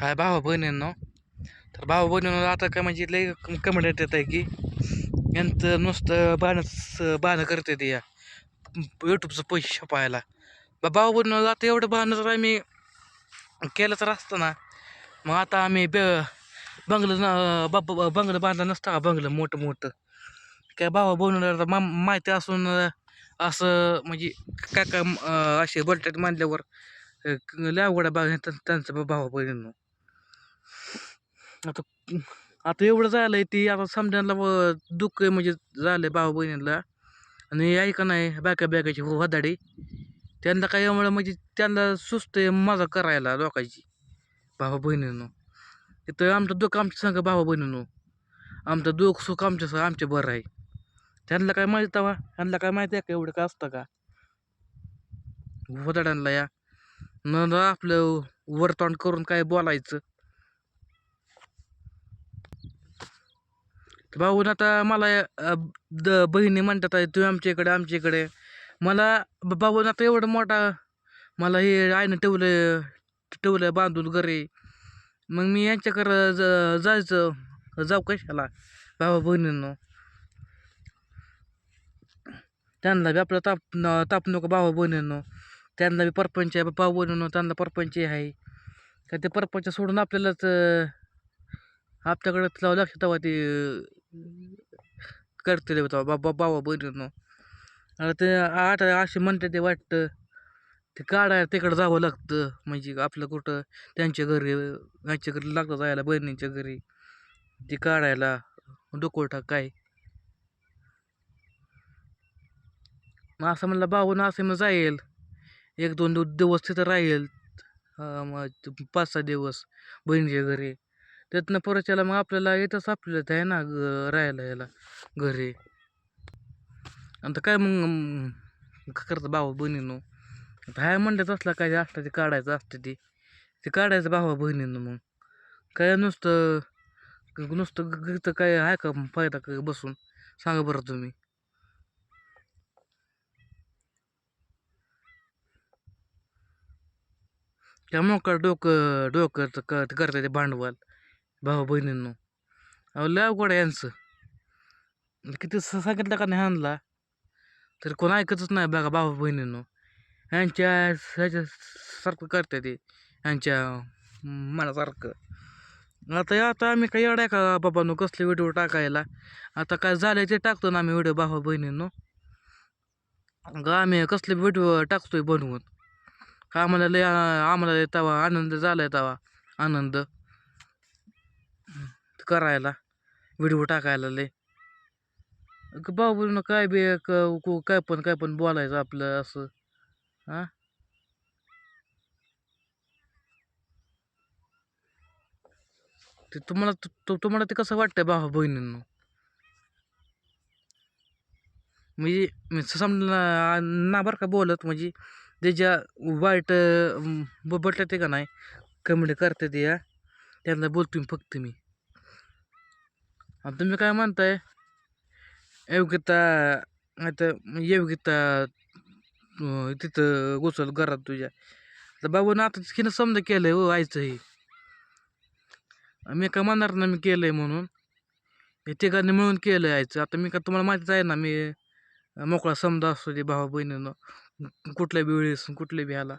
हाय भावा बहिणींनो? तर भावा बहिणींनो आता काय म्हणजे लय कमेंट येत आहे की यांचं नुसतं बाणं बाणं करते ते या. यूट्यूबचं पैसे छपायला बा भावा बहिणींनो आता एवढं बाणं जर आम्ही केलं तर असतं ना. मग आता आम्ही ब बंगलं न बा बंगलं बांधलं नसतं का बंगलं मोठं मोठं? काय भावा बहिणीला मा माहिती असून असं म्हणजे काय काय असे बलट्यात मांडल्यावर लय अवघड त्यांचं भावा बहिणींनो. आता आता एवढं झालं आहे ती आता समजायला व दुःख आहे म्हणजे आहे भाऊ बहिणीला. आणि ऐका नाही बॅका बॅकाची वदाडी हो त्यांना काय एवढं म्हणजे त्यांना सुस्त आहे मजा करायला लोकांची भाऊ बहिणींनो. तिथं आमचं दुःख आमच्या संग भाऊ बहिणींनो. आमचं दुःख सुख आमच्या आमच्या बरं आहे. त्यांना काय माहिती तवा? त्यांना काय माहिती आहे का एवढं का असतं का? हो वदाड्यांना या. न आपलं वरतोंड करून काय बोलायचं? भाऊन आता मला अ, द बहिणी म्हणतात आहे तू आमच्या इकडे आमच्या इकडे. मला ब- भाऊन आता एवढं मोठा मला हे आईनं ठेवलं ठेवलं बांधून घरी. मग मी यांच्याकडं ज जायचं. जाऊ कशाला भावा बहिणींनो. त्यांना बी आपलं ताप न ताप नको भावा बहिणींनो. त्यांना बी परपंच आहे भाऊ बहिणींनो त्यांना परपंच आहे. का ते परपंच सोडून आपल्यालाच अं, आपल्याकडं तेव्हा लक्ष तेव्हा ते करते तेव्हा बाबा बाबा बहिणींनो आता ते आठ असे म्हणते ते वाटतं ते काढायला तिकडं जावं लागतं. म्हणजे आपलं कुठं त्यांच्या घरी यांच्या घरी लागतं जायला बहिणींच्या घरी. ते काढायला डोकोटा काय मग असं म्हणलं भाऊन असं मग जाईल. एक दोन दिव- दिवस तिथं राहील. मग पाच सहा दिवस बहिणीच्या घरी. त्यातनं परत याला मग आपल्याला येतच आपल्याला आहे ना ग- राहायला याला घरी. आता काय मग करता भावा करतं भाऊ बहिणीनं आता हाय असला काय असतं ते काढायचं असतं ते. ते काढायचं भावा बहिणीनं मग. काय नुसतं नुसतं ग- काय आहे का फायदा का बसून? सांगा बरं तुम्ही. त्यामुळं का डोकं डोकं क करता ते भांडवल. भाऊ बहिणींनो. अहो लय अवघड आहे यांचं. किती सांगितलं का नाही आणला तर कोण ऐकतच नाही बघा भाऊ बहिणींनो. ह्यांच्या ह्याच्यासारखं करते ते. ह्यांच्या मनासारखं. आता आता आम्ही काही आहे का बाबांनो? कसले व्हिडिओ टाकायला? आता काय झालं ते टाकतो ना आम्ही व्हिडिओ भावा बहिणींनो. ग आम्ही कसले व्हिडिओ टाकतोय बनवून. का आम्हाला लय आम्हाला तवा आनंद झालाय तवा. आनंद. करायला. व्हिडिओ टाकायला लय. बाबून काय बी क- काय पण काय पण बोलायचं आपलं असं. हा? ते तुम्हाला तुम्हाला ते कसं वाटतंय भावा बहिणींनो? म्हणजे मी समजा ना बरं का बोलत म्हणजे त्याच्या वाईट बटलं ते का नाही कमेंट करते ते या त्यांना बोलतो मी फक्त मी. आता तुम्ही काय म्हणताय? योग्यता आता योग्यता तिथं घुसल घरात तुझ्या. तर बाबून आता तिनं समजा केलं आहे हो आईचं हे मी काय म्हणणार ना मी केलं आहे म्हणून. हे तिघांनी मिळून केलं आईचं. आता मी का तुम्हाला माहितीच आहे ना मी मोकळा समजा असतो ते भावा बहिणीनं. कुठल्या बी वेळेस कुठल्या बी ह्याला.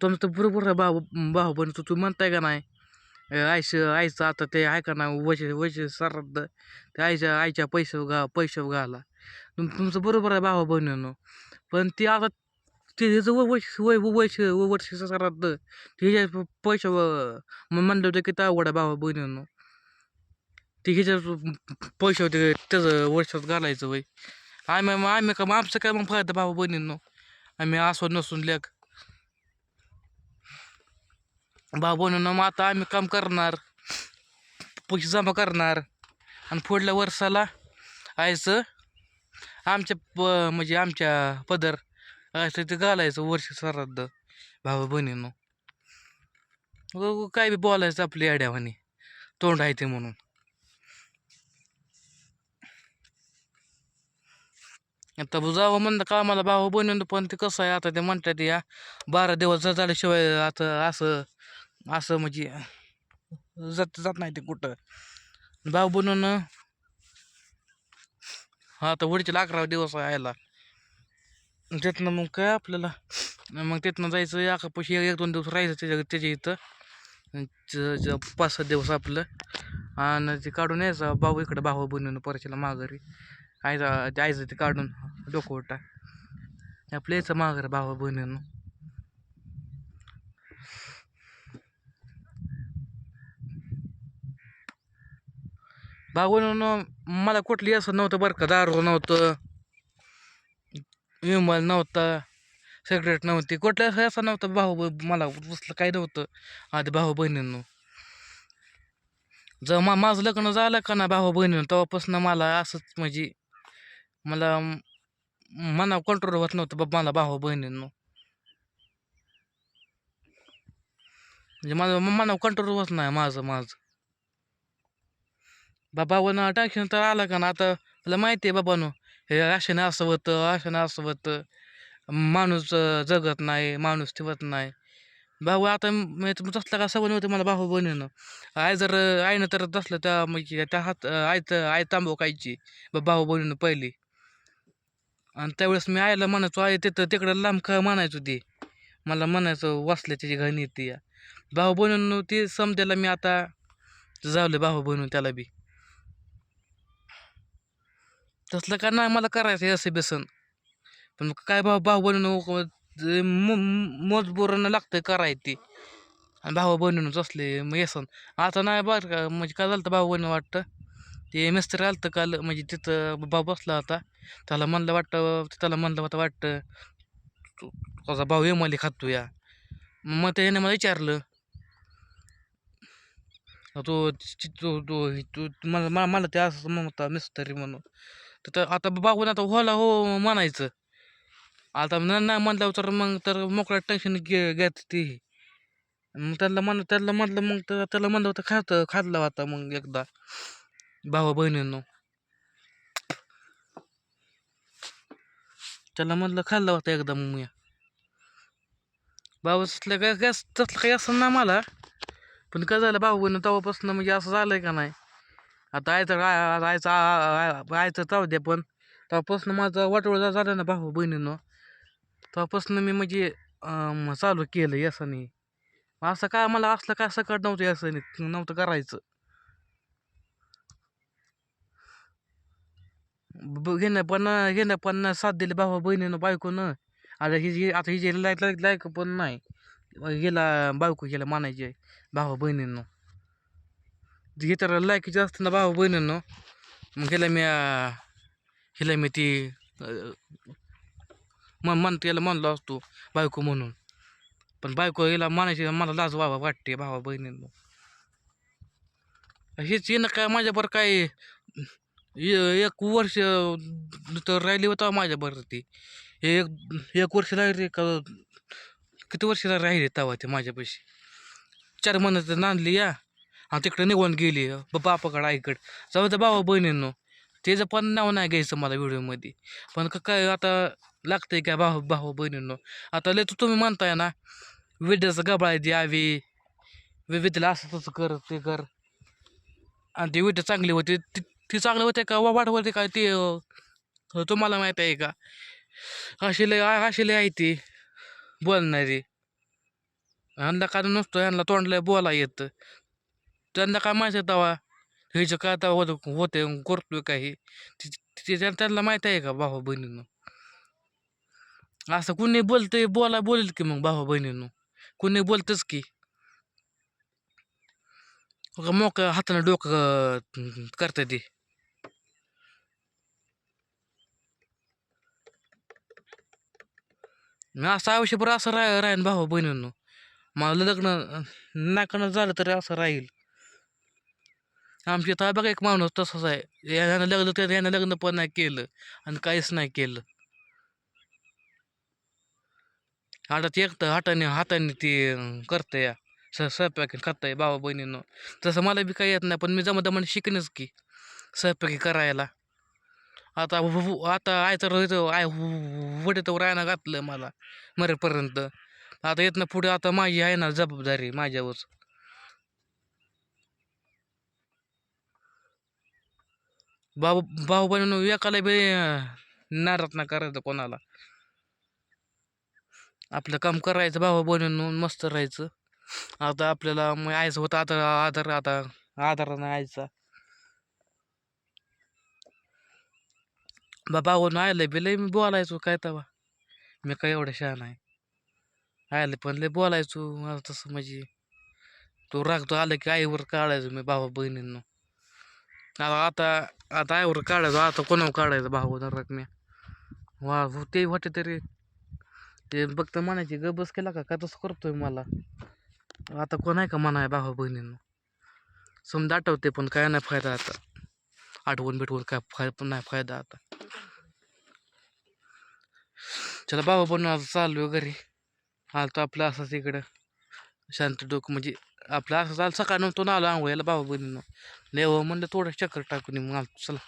तुमचं तर बरोबर आहे भाऊ भाऊ बहिणी तू म्हणताय का नाही? आईचं आईचं आता ते आहे का ना वैसे वैसे सरद ते आईच्या आईच्या पैसे घा पैसे घाला. तुम तुमचं बरोबर आहे भावा बहिणीनं. पण ती आता ते ह्याचं वय वय वैश वर्ष सरद ह्याच्या पैसे म्हणलं होतं की त्या आहे भावा बहिणीनं. ते ह्याच्या पैसे होते त्याचं वर्षात घालायचं वय. आम्ही मग आम्ही का आमचं काय मग फायदा भावा बहिणींनो? आम्ही असो नसून लेख. भाऊ बहिणींनो मग आता आम्ही काम करणार पैसे जमा करणार आणि पुढल्या वर्षाला आयचं आमच्या प म्हणजे आमच्या पदर असं ते घालायचं वर्ष श्राद्ध भाऊ बहिणींनो. काय बी बोलायचं आपली आड्यावानी तोंड आहे ते म्हणून. आता जावं म्हणलं का मला भाऊ बनवून पण ते कसं आहे आता ते म्हणतात या बारा दिवस झाल्याशिवाय आता असं असं म्हणजे जात जात नाही ते कुठं. भाऊ बनून हा तर वडीचे अकरा दिवस यायला. तिथनं मग काय आपल्याला? मग तिथनं जायचं एका पैसे एक दोन दिवस राहायचं त्याच्या त्याच्या इथं. पाच सात दिवस आपलं. आणि ते काढून यायचं भाऊ इकडं भाऊ बनवून परशाला माघारी. आयचं ते आयचं ते काढून डोकं उठा. आपलं यायचं माघारी भाऊ बनवून भाऊ बनवून मला कुठली असं नव्हतं बरं का दारू नव्हतं विमल नव्हता सिगरेट नव्हती कुठल्या असं असं नव्हतं भाऊ ब- मला दुसलं काही नव्हतं आधी भाऊ बहिणींनो जर मा माझं लग्न झालं का ना भाऊ बहिणीनं तेव्हापासून मला असंच म्हणजे मला म- मनावर कंट्रोल होत नव्हतं बाबा मला भाऊ बहिणींनो म्हणजे माझं म- मनावर कंट्रोल होत नाही माझं माझं बाबानं टेन्शन तर आलं का ना? आता मला माहिती आहे बाबानो हे अशाने असं होतं अशाने असं होतं. माणूस जगत नाही माणूस ठेवत नाही. भाऊ आता मी तसलं का? सवय होते मला भाऊ बहिणीनं. आय जर आईनं तर तसलं त्या म्हणजे त्या हात आई तर आई तांबव कायची भाऊ बहिणीनं पहिली. आणि त्यावेळेस मी आईला म्हणायचो आई तिथं तिकडं लांब का म्हणायचो ती. मला म्हणायचं वाचल्या त्याची घणी येते या. भाऊ बहिणीनं ती समजायला मी आता जावले भाऊ बहिणून त्याला बी. तसलं का नाही मला करायचं असं बेसन पण काय भाऊ भाऊ बनवून मोजबुरानं लागतं करायचं ते आणि भाऊ बनवूनच असले मग येसन आता नाही बरं का म्हणजे काय झालं भाऊ बनवून वाटतं ते मिस्त्री आलं तर काल म्हणजे तिथं भाऊ बसला होता त्याला म्हणलं वाटतं त्याला म्हणलं होतं वाटतं तुझा भाऊ एमाली खातो या मग त्याने मला विचारलं तो ची- तो तो मला मला मला ते असं म्हणता मिस्त्री म्हणून तर आता बघून आता होला हो म्हणायचं. आता नाही म्हटलं तर मग तर मोकळ्या टेन्शन घे घेत ती. मग त्याला म्हण त्याला म्हटलं मग तर त्याला म्हणलं होतं खात खाल्लं होता मग एकदा. भावा बहिणींनो. त्याला म्हटलं खाल्ला होता एकदा मग मी. भाऊ तसलं काय काय तसलं काही असं ना मला. पण काय झालं भाऊ बहिणी तेव्हापासून म्हणजे असं झालंय का नाही? आता आयचं आय- आयचं राहायचं आ- चाव द्या पण. तेव्हापासून माझं वाटोळ झालं ना भाऊ बहिणीनं. तेव्हापासून मी म्हणजे चालू केलं यासनी. असं काय मला असलं काय सकट नव्हतं यासनी नव्हतं करायचं. ब- घेणं पण घेणं पण साथ दिली भाऊ बहिणीनं बायकोनं. आता हिजी आता ही जी लायक लायक लायक पण नाही. गेला बायको गेला मानायचे भाऊ बहिणींनो. हे तर जास्त ना भाऊ बहिणींनो. मग गेला मी हिला मी ती मन मन त्याला म्हणलो असतो बायको म्हणून. पण बायको हिला मानायची मला लाज व्हावा वाटते भावा बहिणींनो. हेच येणं काय माझ्याबरोबर काय एक वर्ष तर राहिली होता माझ्याबरोबर ती. एक एक वर्ष राहिली का किती वर्ष राहिली तेव्हा ते माझ्यापाशी. चार महिन्यात नांदली या. हा तिकडे निघून गेली. ब- बापाकडं आईकडं. जाऊ तर बाबा बहिणींनो. त्याचं पण नाव नाही घ्यायचं मला व्हिडिओमध्ये. पण काय आता लागतंय काय भाऊ भाऊ बहिणींनो? आता लय तुम्ही म्हणताय ना विद्याचं गबाळा द्यावी विद्याला असं तसं कर ते कर. आणि ती विद्या चांगली होती. ती ती चांगली होते का? वा वाट का ते? तुम्हाला माहीत आहे का? अशी लय अशी लय आहे ती. बोलणारी. ह्यांना काय नसतो ह्यांना तोंडला बोला येतं त्यांना काय माहिती आहे तवा? ह्याचं काय तेव्हा होतं होते करतोय काही ती- त्यांना माहीत आहे का भाऊ बहिणीनं? असं कुणी बोलतंय बोला बोलेल की मग भाऊ बहिणीनं? कुणी बोलतच की. मोक हातानं डोकं करता ते. असं आयुष्यभर असं राह राहीन भाऊ बहिणींनो. मला लग्न नाकानं झालं तरी असं राहील. आमच्या इथं बघा एक माणूस तसाच आहे. यानं लग्न तर यानं लग्न पण नाही केलं आणि काहीच नाही केलं. हातात एकटं हाताने हाताने ती करतं या स स्वयंपाकी करताय बाबा बहिणीनं. तसं मला बी काही येत नाही पण मी जमा दमाने शिकणच की स्वयंपाकी करायला. आता आता आय तर आय वडीत रायना घातलं मला मरेपर्यंत. आता येत ना पुढे आता माझी आहे ना जबाबदारी माझ्यावर. बाबू भाऊ बहिण एकाला बी नाराज ना करायचं कोणाला. आपलं काम करायचं भाऊ बहिणीनं मस्त राहायचं. आता आपल्याला मग आयचं होतं आता आधार आता आधार आयचा आयचा बाबा आयलं बी लय मी बोलायचो काय तवा. मी काय एवढं शहाणा आहे. आयलं पण लय बोलायचो मला तसं म्हणजे. तो राखतो आलं की आईवर काढायचो मी भावा बहिणींनो. आता आता आता आईवर काढायचो आता कोणावर काढायचं भाऊ राग वा हो, ते वाटते तरी. ते फक्त म्हणायची गबस केला का? का तसं करतोय मला? आता कोण आहे का म्हणाय भावा बहिणींना? समजा आठवते पण काय नाही फायदा आता. आठवून भेटवून काय फाय पण नाही फायदा आता. चला बाबा पण आता चालू घरी. आलतो आपलं असंच इकडं. शांत डोकं म्हणजे आपलं असं चाल सकाळ नव्हतो ना आलो आंघोळ्याला बाबा बहिणीनं. नाही हो, म्हणलं थोडं चक्कर टाकून मग चला.